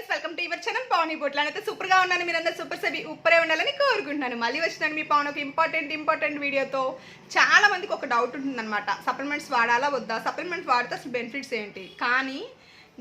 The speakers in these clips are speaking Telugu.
Friends welcome to your channel Pavan Botla అయితే సూపర్గా ఉన్నాను మీరందరూ సూపర్ సబి ఉప్పరే ఉండాలని కోరుకుంటున్నాను. మళ్ళీ వచ్చినాను మీ పవన్ ఒక ఇంపార్టెంట్ ఇంపార్టెంట్ వీడియోతో చాలా మందికి ఒక డౌట్ ఉంటుందన్నమాట. సప్లిమెంట్స్ వాడాలా వద్దా? సప్లిమెంట్స్ వాడితే అసలు బెనిఫిట్స్ ఏంటి? కానీ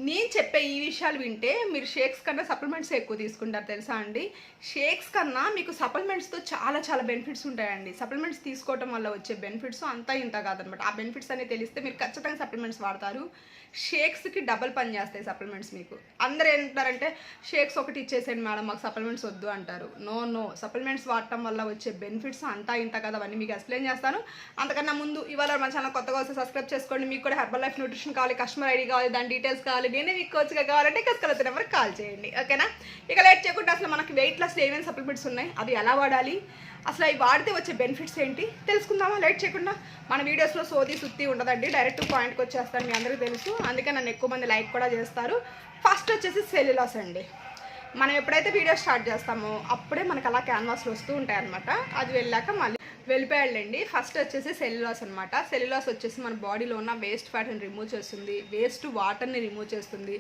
నేను చెప్పే ఈ విషయాలు వింటే మీరు షేక్స్ కన్నా సప్లిమెంట్స్ ఎక్కువ తీసుకుంటారు తెలుసా అండి? షేక్స్ కన్నా మీకు సప్లిమెంట్స్తో చాలా చాలా బెనిఫిట్స్ ఉంటాయండి. సప్లిమెంట్స్ తీసుకోవటం వల్ల వచ్చే బెనిఫిట్స్ అంతా ఇంత కాదనమాట. ఆ బెనిఫిట్స్ అనేవి తెలిస్తే మీరు ఖచ్చితంగా సప్లిమెంట్స్ వాడతారు. షేక్స్కి డబల్ పని చేస్తాయి సప్లిమెంట్స్ మీకు. అందరూ ఏంటారంటే షేక్స్ ఒకటి ఇచ్చేసేయండి మేడం మాకు సప్లిమెంట్స్ వద్దు అంటారు. No no. సప్లిమెంట్స్ వాడటం వల్ల వచ్చే బెనిఫిట్స్ అంతా ఇంత కదా. అవన్నీ మీకు ఎక్స్ప్లెయిన్ చేస్తాను. అంతకన్నా ముందు ఇవాళ మన ఛానల్ కొత్తగా వస్తే సబ్స్క్రైబ్ చేసుకోండి. మీకు కూడా హెర్బల్ లైఫ్ న్యూట్రిషన్ కావాలి కస్టమర్ ఐడి కావాలి దాని డీటెయిల్స్ కావాలి. నేనే మీకు కోచ్గా కావాలంటే కస్కలతో నెంబర్ కాల్ చేయండి. ఓకేనా ఇక లేట్ చేయకుండా అసలు మనకి వెయిట్ లాస్ ఏమేమి సప్లిమెంట్స్ ఉన్నాయి? అవి ఎలా వాడాలి? అసలు అవి వాడితే వచ్చే బెనిఫిట్స్ ఏంటి? తెలుసుకుందామా లేట్ చేయకుండా? మన వీడియోస్లో సోది సుత్తి ఉండదండి. డైరెక్ట్ పాయింట్కి వచ్చేస్తాను మీ అందరికీ తెలుసు. అందుకే నన్ను ఎక్కువ మంది లైక్ కూడా చేస్తారు. ఫస్ట్ వచ్చేసి సెల్యులాస్ అండి. మనం ఎప్పుడైతే వీడియో స్టార్ట్ చేస్తామో అప్పుడే మనకు అలా క్యాన్వాస్లు వస్తూ ఉంటాయి అనమాట అది వెళ్ళాక మళ్ళీ వెళ్ళిపోయాళ్ళండి ఫస్ట్ వచ్చేసి సెల్యులాస్ అనమాట సెల్యులాస్ వచ్చేసి మన బాడీలో ఉన్న వేస్ట్ ఫ్యాట్ని రిమూవ్ చేస్తుంది. వేస్ట్ వాటర్ని రిమూవ్ చేస్తుంది.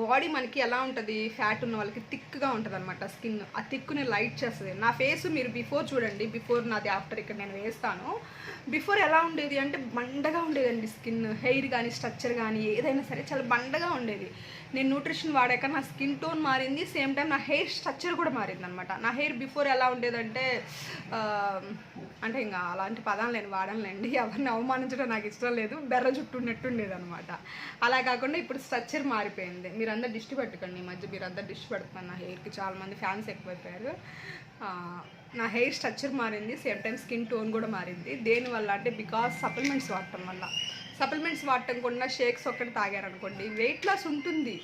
బాడీ మనకి ఎలా ఉంటుంది? ఫ్యాట్ ఉన్న వాళ్ళకి థిక్గా ఉంటుంది అనమాట స్కిన్. ఆ థిక్ని లైట్ చేస్తుంది. నా ఫేస్ మీరు బిఫోర్ చూడండి. బిఫోర్ నాది ఆఫ్టర్ ఇక్కడ నేను వేస్తాను. బిఫోర్ ఎలా ఉండేది అంటే బండగా ఉండేదండి స్కిన్. హెయిర్ కానీ స్ట్రక్చర్ కానీ ఏదైనా సరే చాలా బండగా ఉండేది. నేను న్యూట్రిషన్ వాడాక నా స్కిన్ టోన్ మారింది. సేమ్ టైం నా హెయిర్ స్ట్రక్చర్ కూడా మారింది అనమాట నా హెయిర్ బిఫోర్ ఎలా ఉండేదంటే అంటే ఇంకా అలాంటి పదాలు నేను వాడనులేండి. ఎవరిని అవమానించడం నాకు ఇష్టం లేదు. బెర్ర చుట్టూ ఉన్నట్టు అనమాట అలా కాకుండా ఇప్పుడు స్ట్రక్చర్ మారిపోయింది. మీరందరూ దిష్టి పెట్టుకోండి. ఈ మధ్య మీరందరూ దిష్టి పెడుతున్నారు నా హెయిర్కి చాలా మంది ఫ్యాన్స్ ఎక్కువైపోయారు. నా హెయిర్ స్ట్రక్చర్ మారింది. సేమ్ టైం స్కిన్ టోన్ కూడా మారింది. దేనివల్ల అంటే బికాస్ సప్లిమెంట్స్ వాడటం వల్ల. సప్లిమెంట్స్ వాడటం కూడా షేక్స్ ఒక్కటి తాగారనుకోండి. వెయిట్ లాస్ ఉంటుంది.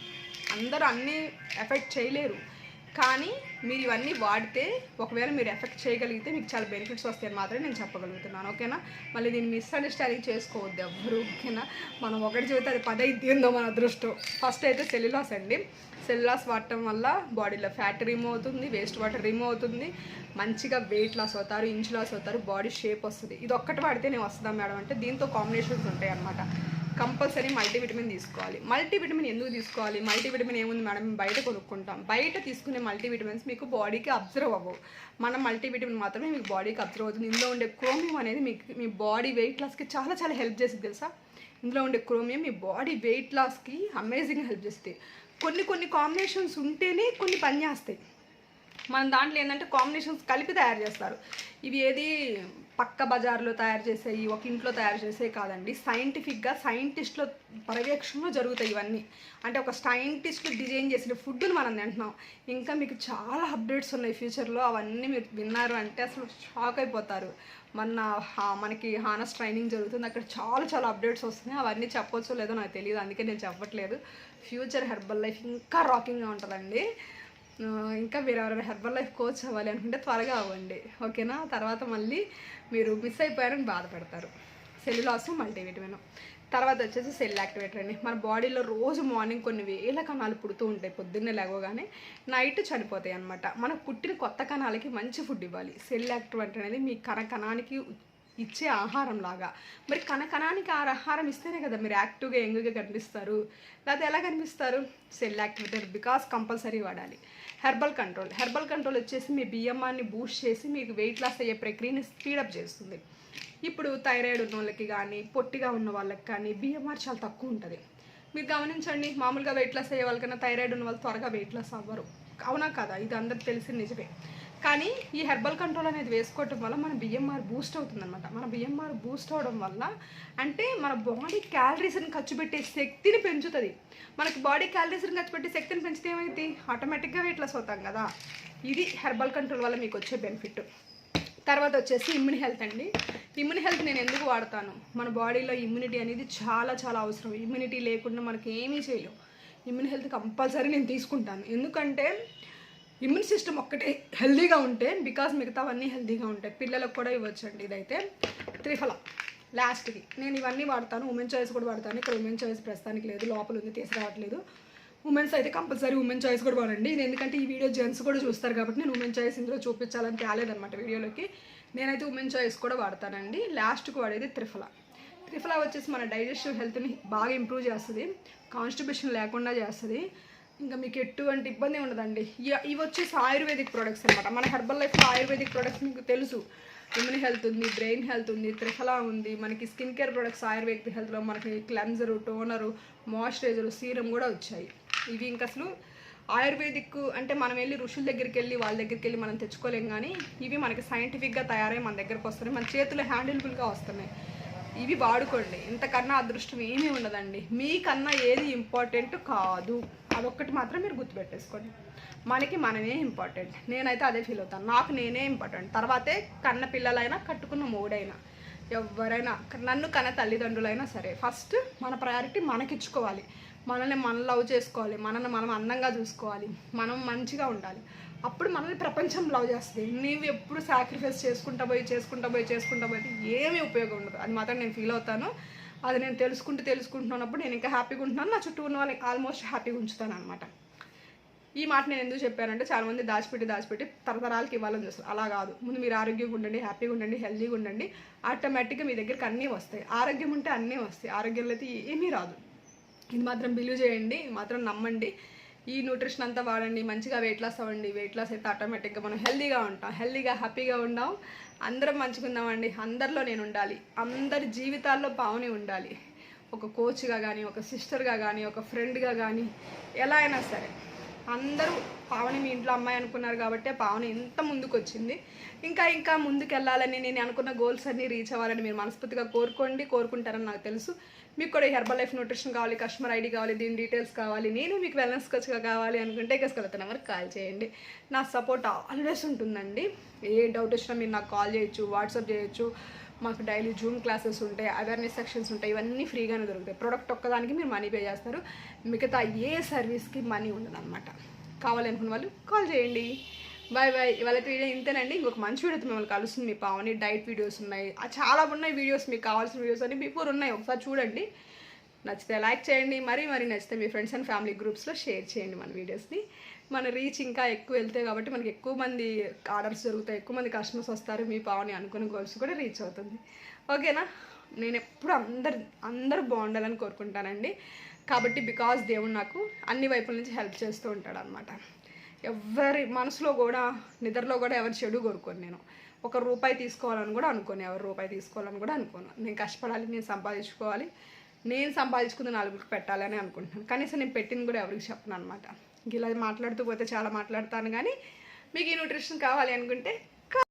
అందరూ అన్నీ ఎఫెక్ట్ చేయలేరు. కానీ మీరు ఇవన్నీ వాడితే ఒకవేళ మీరు ఎఫెక్ట్ చేయగలిగితే మీకు చాలా బెనిఫిట్స్ వస్తాయని మాత్రమే నేను చెప్పగలుగుతున్నాను ఓకేనా? మళ్ళీ దీన్ని మిస్అండర్స్టాండింగ్ చేసుకోవద్దు ఎవ్వరు ఓకేనా? మనం ఒకటి చెబితే అది పదైతే ఏందో మన అదృష్టం. ఫస్ట్ అయితే సెల్యులాస్ అండి. సెల్యులాస్ వాడటం వల్ల బాడీలో ఫ్యాట్ రిమూవ్ అవుతుంది వేస్ట్ వాటర్ రిమూవ్ అవుతుంది మంచిగా వెయిట్ లాస్ అవుతారు ఇంచ్ లాస్ అవుతారు బాడీ షేప్ వస్తుంది. ఇది ఒక్కటి వాడితేనే వస్తుందా మేడం అంటే దీంతో కాంబినేషన్స్ ఉంటాయి అన్నమాట కంపల్సరీ మల్టీవిటమిన్ తీసుకోవాలి. మల్టీవిటమిన్ ఎందుకు తీసుకోవాలి? మల్టీవిటమిన్ ఏముంది మేడం? బయట కొనుక్కుంటాం. బయట తీసుకునే మల్టీవిటమిన్స్ మీకు బాడీకి అబ్జర్వ్ అవ్వవు. మన మల్టీవిటమిన్ మాత్రమే మీకు బాడీకి అబ్జర్వ్ అవుతుంది. ఇందులో ఉండే క్రోమియం అనేది మీకు మీ బాడీ వెయిట్ లాస్కి చాలా చాలా హెల్ప్ చేస్తుంది తెలుసా? ఇందులో ఉండే క్రోమియం మీ బాడీ వెయిట్ లాస్కి అమేజింగ్ హెల్ప్ చేస్తుంది. కొన్ని కొన్ని కాంబినేషన్స్ ఉంటేనే కొన్ని పని చేస్తాయి. మన దాంట్లో ఏంటంటే కాంబినేషన్స్ కలిపి తయారు చేస్తారు. ఇవి ఏది పక్క బజార్లో తయారు చేసేవి ఒక ఇంట్లో తయారు చేసేవి కాదండి. సైంటిఫిక్గా సైంటిస్టుల పర్యవేక్షణలో జరుగుతాయి ఇవన్నీ. అంటే ఒక సైంటిస్టులు డిజైన్ చేసిన ఫుడ్ని మనం తింటున్నాం. ఇంకా మీకు చాలా అప్డేట్స్ ఉన్నాయి ఫ్యూచర్లో. అవన్నీ మీరు విన్నారు అంటే అసలు షాక్ అయిపోతారు. మన హా- మనకి హానస్ ట్రైనింగ్ జరుగుతుంది. అక్కడ చాలా చాలా అప్డేట్స్ వస్తున్నాయి. అవన్నీ చెప్పొచ్చో లేదో నాకు తెలియదు అందుకే నేను చెప్పట్లేదు. ఫ్యూచర్ హెర్బల్ లైఫ్ ఇంకా రాకింగ్గా ఉంటుందండి. ఇంకా మీరు ఎవరైనా హెర్బల్ లైఫ్ కోచ్ అవ్వాలి అనుకుంటే త్వరగా అవ్వండి ఓకేనా? తర్వాత మళ్ళీ మీరు మిస్ అయిపోయారని బాధపడతారు. Cellulose multivitamin. తర్వాత వచ్చేసి సెల్ యాక్టివేటర్ అండి. మన బాడీలో రోజు మార్నింగ్ కొన్ని వేల కణాలు పుడుతూ ఉంటాయి. పొద్దున్నే లేవగానే నైట్ చనిపోతాయి అనమాట మనకు పుట్టిన కొత్త కణాలకి మంచి ఫుడ్ ఇవ్వాలి. సెల్ యాక్టివేటర్ అనేది మీ కణ కణానికి ఇచ్చే ఆహారం లాగా మరి కనకణానికి ఆ ఆహారం ఇస్తేనే కదా మీరు యాక్టివ్గా యంగ్గా కనిపిస్తారు. లేకపోతే ఎలా కనిపిస్తారు? సెల్ యాక్టివేటర్ బికాస్ కంపల్సరీ వాడాలి. Herbal control. హెర్బల్ కంట్రోల్ వచ్చేసి మీ బియ్యమాన్ని బూస్ట్ చేసి మీకు వెయిట్ లాస్ అయ్యే ప్రక్రియని స్పీడప్ చేస్తుంది. ఇప్పుడు థైరాయిడ్ ఉన్న వాళ్ళకి కానీ పొట్టిగా ఉన్న వాళ్ళకి కానీ బియ్యమార్ చాలా తక్కువ ఉంటుంది. మీరు గమనించండి మామూలుగా వెయిట్ లాస్ అయ్యే వాళ్ళకన్నా థైరాయిడ్ ఉన్న వాళ్ళు త్వరగా వెయిట్ లాస్ అవ్వరు. అవునా కదా? ఇది అందరికి తెలిసిన నిజమే. కానీ ఈ హెర్బల్ కంట్రోల్ అనేది వేసుకోవటం వల్ల మన బిఎంఆర్ బూస్ట్ అవుతుందన్నమాట. మన బిఎంఆర్ బూస్ట్ అవడం వల్ల అంటే మన బాడీ క్యాలరీస్ని ఖర్చు పెట్టే శక్తిని పెంచుతుంది. మనకి బాడీ క్యాలరీస్ని ఖర్చు పెట్టే శక్తిని పెంచితే ఏమైంది ఆటోమేటిక్గా వెయిట్ లాస్ అవుతాం కదా. ఇది హెర్బల్ కంట్రోల్ వల్ల మీకు వచ్చే బెనిఫిట్ తర్వాత వచ్చేసి ఇమ్యూన్ హెల్త్ అండి. ఇమ్యూన్ హెల్త్ నేను ఎందుకు వాడతాను? మన బాడీలో ఇమ్యూనిటీ అనేది చాలా చాలా అవసరం. ఇమ్యూనిటీ లేకుండా మనకి ఏమీ చేయలేము ఇమ్యూన్ హెల్త్ కంపల్సరీ నేను తీసుకుంటాను. ఎందుకంటే ఇమ్యూన్ సిస్టమ్ ఒక్కటే హెల్దీగా ఉంటే బికాస్ మిగతావన్నీ హెల్దీగా ఉంటాయి. పిల్లలకు కూడా ఇవ్వచ్చండి ఇదైతే. త్రిఫల లాస్ట్కి నేను ఇవన్నీ వాడతాను. ఉమెన్ చాయిస్ కూడా వాడతాను. ఇక్కడ ఉమెన్ చాయిస్ ప్రస్తుతానికి లేదు. లోపల ఉంది తీసుకురావట్లేదు. ఉమెన్స్ అయితే కంపల్సరీ ఉమెన్ చాయిస్ కూడా వాడండి. ఇది ఎందుకంటే ఈ వీడియో జెంట్స్ కూడా చూస్తారు కాబట్టి నేను ఉమెన్ చాయిస్ ఇందులో చూపించాలని తేలేదన్నమాట వీడియోలోకి. నేనైతే ఉమెన్ చాయిస్ కూడా వాడతానండి. లాస్ట్కి వాడేది త్రిఫల. త్రిఫల వచ్చేసి మన డైజెస్టివ్ హెల్త్ని బాగా ఇంప్రూవ్ చేస్తుంది. కాన్స్టిపేషన్ లేకుండా చేస్తుంది. ఇంకా మీకు ఎటువంటి ఇబ్బంది ఉండదండి. ఇవి వచ్చేసి ఆయుర్వేదిక్ ప్రొడక్ట్స్ అనమాట మన హెర్బల్ లైఫ్లో ఆయుర్వేదిక్ ప్రొడక్ట్స్ మీకు తెలుసు. ఇమ్యూన్ హెల్త్ ఉంది బ్రెయిన్ హెల్త్ ఉంది త్రిఫలా ఉంది. మనకి స్కిన్ కేర్ ప్రొడక్ట్స్ ఆయుర్వేదిక్ హెల్త్లో మనకి క్లెన్జరు టోనరు మాయిశ్చరైజరు సీరం కూడా వచ్చాయి. ఇవి ఇంకా అసలు ఆయుర్వేదిక్ అంటే మనం వెళ్ళి ఋషుల దగ్గరికి వెళ్ళి వాళ్ళ దగ్గరికి వెళ్ళి మనం తెచ్చుకోలేం కానీ ఇవి మనకి సైంటిఫిక్గా తయారై మన దగ్గరకు వస్తున్నాయి. మన చేతిలో హ్యాండిల్ఫుల్గా వస్తున్నాయి. ఇవి వాడుకోండి. ఇంతకన్నా అదృష్టం ఏమీ ఉండదండి. మీకన్నా ఏది ఇంపార్టెంట్ కాదు. అదొక్కటి మాత్రం మీరు గుర్తుపెట్టేసుకోండి. మనకి మనమే ఇంపార్టెంట్ నేనైతే అదే ఫీల్ అవుతాను. నాకు నేనే ఇంపార్టెంట్ తర్వాతే కన్న పిల్లలైనా కట్టుకున్న మూడైనా ఎవరైనా నన్ను కన్న తల్లిదండ్రులైనా సరే ఫస్ట్ మన ప్రయారిటీ మనకిచ్చుకోవాలి. మనల్ని మనం లవ్ చేసుకోవాలి. మనల్ని మనం అందంగా చూసుకోవాలి. మనం మంచిగా ఉండాలి. అప్పుడు మనల్ని ప్రపంచం లవ్ చేస్తుంది. నీవు ఎప్పుడు సాక్రిఫైస్ చేసుకుంటా పోయి చేసుకుంటా పోయి చేసుకుంటా పోయి ఏమీ ఉపయోగం ఉండదు. అది మాత్రం నేను ఫీల్ అవుతాను. అది నేను తెలుసుకుంటూ తెలుసుకుంటున్నప్పుడు నేను ఇంకా హ్యాపీగా ఉంటున్నాను. నా చుట్టూ ఉన్న వాళ్ళని ఆల్మోస్ట్ హ్యాపీగా ఉంచుతాను అనమాట ఈ మాట నేను ఎందుకు చెప్పానంటే చాలా మంది దాచిపెట్టి దాచిపెట్టి తరతరాలకి ఇవ్వాలని చూస్తారు. అలా కాదు. ముందు మీరు ఆరోగ్యంగా ఉండండి హ్యాపీగా ఉండండి హెల్తీగా ఉండండి. ఆటోమేటిక్గా మీ దగ్గరికి అన్నీ వస్తాయి. ఆరోగ్యం ఉంటే అన్నీ వస్తాయి. ఆరోగ్యంలో అయితే ఏమీ రాదు. ఇది మాత్రం బిలీవ్ చేయండి ఇది మాత్రం నమ్మండి. ఈ న్యూట్రిషన్ అంతా వాడండి మంచిగా వెయిట్ లాస్ అవ్వండి. వెయిట్ లాస్ అయితే ఆటోమేటిక్గా మనం హెల్దీగా ఉంటాం. హెల్దీగా హ్యాపీగా ఉండాం. అందరం మంచిగా ఉందామండి అందరిలో నేను ఉండాలి. అందరి జీవితాల్లో పావుని ఉండాలి. ఒక కోచ్గా కానీ ఒక సిస్టర్గా కానీ ఒక ఫ్రెండ్గా కానీ ఎలా అయినా సరే. అందరూ పావని మీ ఇంట్లో అమ్మాయి అనుకున్నారు కాబట్టి పావని ఎంత ముందుకు వచ్చింది ఇంకా ఇంకా ముందుకు వెళ్ళాలని నేను అనుకున్న గోల్స్ అన్నీ రీచ్ అవ్వాలని మీరు మనస్ఫూర్తిగా కోరుకోండి కోరుకుంటారని నాకు తెలుసు. మీకు కూడా హెర్బల్ లైఫ్ న్యూట్రిషన్ కావాలి కస్టమర్ ఐడి కావాలి దీని డీటెయిల్స్ కావాలి నేను మీకు వెల్నెస్ కోచ్గా కావాలి అనుకుంటే కసుకెళ్తున్న నెంబర్ కాల్ చేయండి. నా సపోర్ట్ ఆల్వేస్ ఉంటుందండి. ఏ డౌట్ వచ్చినా మీరు నాకు కాల్ చేయొచ్చు వాట్సాప్ చేయొచ్చు. మాకు డైలీ జూమ్ క్లాసెస్ ఉంటాయి అవేర్నెస్ సెక్షన్స్ ఉంటాయి ఇవన్నీ ఫ్రీగానే దొరుకుతాయి. ప్రొడక్ట్ ఒక్కదానికి మీరు మనీ పే చేస్తారు. మిగతా ఏ సర్వీస్కి మనీ ఉండదు అనమాట కావాలనుకున్న వాళ్ళు కాల్ చేయండి. బాయ్ బాయ్ ఇవాళ వీడియో ఇంతేనండి. ఇంకొక మంచి వీడియోతో మిమ్మల్ని కలుస్తుంది మీ పావని. డైట్ వీడియోస్ ఉన్నాయి. చాలా ఉన్నాయి వీడియోస్ మీకు కావాల్సిన వీడియోస్ అన్ని బిఫోర్ ఉన్నాయి. ఒకసారి చూడండి. నచ్చితే లైక్ చేయండి. మరీ మరీ నచ్చితే మీ ఫ్రెండ్స్ అండ్ ఫ్యామిలీ గ్రూప్స్లో షేర్ చేయండి మన వీడియోస్ని మన రీచ్ ఇంకా ఎక్కువ వెళ్తాయి కాబట్టి మనకి ఎక్కువ మంది ఆర్డర్స్ జరుగుతాయి. ఎక్కువ మంది కస్టమర్స్ వస్తారు. మీ పావని అనుకున్న గోల్స్ కూడా రీచ్ అవుతుంది. ఓకేనా నేను ఎప్పుడు అందరు అందరూ బాగుండాలని కోరుకుంటానండి. కాబట్టి బికాస్ దేవుడు నాకు అన్ని వైపుల నుంచి హెల్ప్ చేస్తూ ఉంటాడు అనమాట ఎవరి మనసులో కూడా నిద్రలో కూడా ఎవరు చెడు కోరుకోను నేను. ఒక రూపాయి తీసుకోవాలని కూడా అనుకోను ఎవరు రూపాయి తీసుకోవాలని కూడా అనుకోను. నేను కష్టపడాలి నేను సంపాదించుకోవాలి నేను సంపాదించుకుంది నలుగురికి పెట్టాలని అనుకుంటున్నాను. కనీసం నేను పెట్టింది కూడా ఎవరికి చెప్పను అనమాట ఇలా మాట్లాడుతూ పోతే చాలా మాట్లాడతాను కానీ మీకు ఈ న్యూట్రిషన్ కావాలి అనుకుంటే